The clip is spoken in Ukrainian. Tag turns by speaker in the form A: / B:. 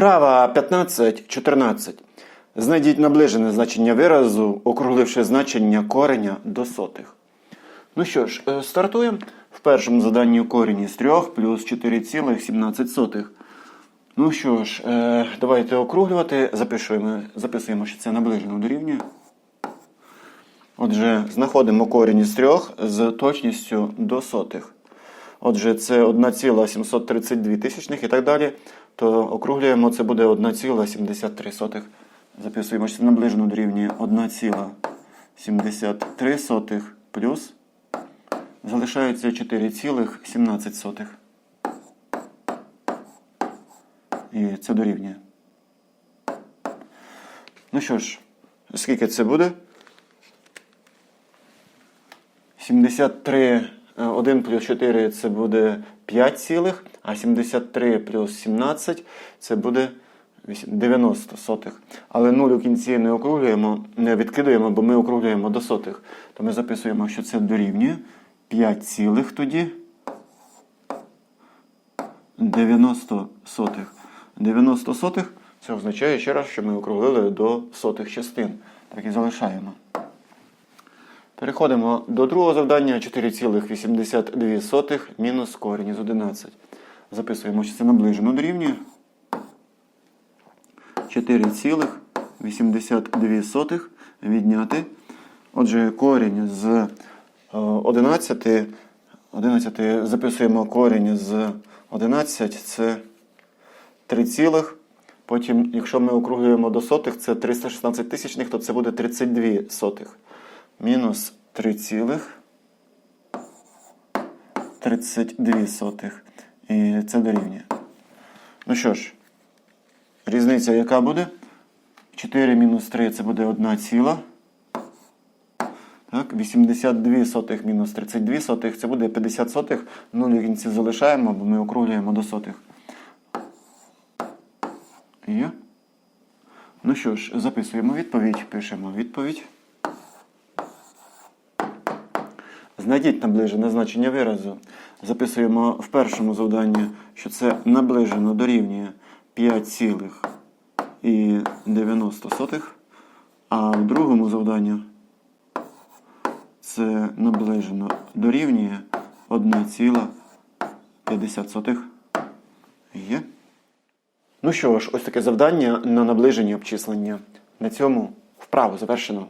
A: Вправа 15-14. Знайдіть наближене значення виразу, округливши значення кореня до сотих. Ну що ж, е, стартуємо. В першому заданні корінь із 3 плюс 4,17. Ну що ж, е, давайте округлювати. Запишуємо, записуємо, що це наближено дорівнює. Отже, знаходимо корінь із 3 з точністю до сотих. Отже, це 1,732 тисячних і так далі. То округлюємо, це буде 1,73. Записуємо, що це наближено дорівнює 1,73 плюс залишається 4,17. І це дорівнює. Ну що ж, скільки це буде? 73, 1 плюс 4 це буде 5 цілих, а 73 плюс 17 це буде 90 сотих. Але 0 у кінці не округлюємо, не відкидуємо, бо ми округлюємо до сотих. То ми записуємо, що це дорівнює 5 цілих тоді 90 сотих. 90 сотих це означає ще раз, що ми округлили до сотих частин. Так і залишаємо. Переходимо до другого завдання 4,82 мінус корінь із 11. Записуємо, що це наближено дорівнює 4,82 відняти. Отже, корінь з е, 11, 11 записуємо корінь з 11, це 3 цілих. Потім, якщо ми округлюємо до сотих, це 316 тисячних, то це буде 32 сотих. Мінус 3 цілих 32 сотих. І це дорівнює. Ну що ж, різниця яка буде? 4 мінус 3 це буде 1 ціла. Так, 82 сотих мінус 32 сотих це буде 50 сотих. Нуль в кінці залишаємо, бо ми округлюємо до сотих. Є. Ну що ж, записуємо відповідь, пишемо відповідь. Знайдіть наближене значення виразу. Записуємо в першому завданні, що це наближено дорівнює 5,90, а в другому завданні це наближено дорівнює 1,50. Є. Ну що ж, ось таке завдання на наближені обчислення. На цьому вправу завершено.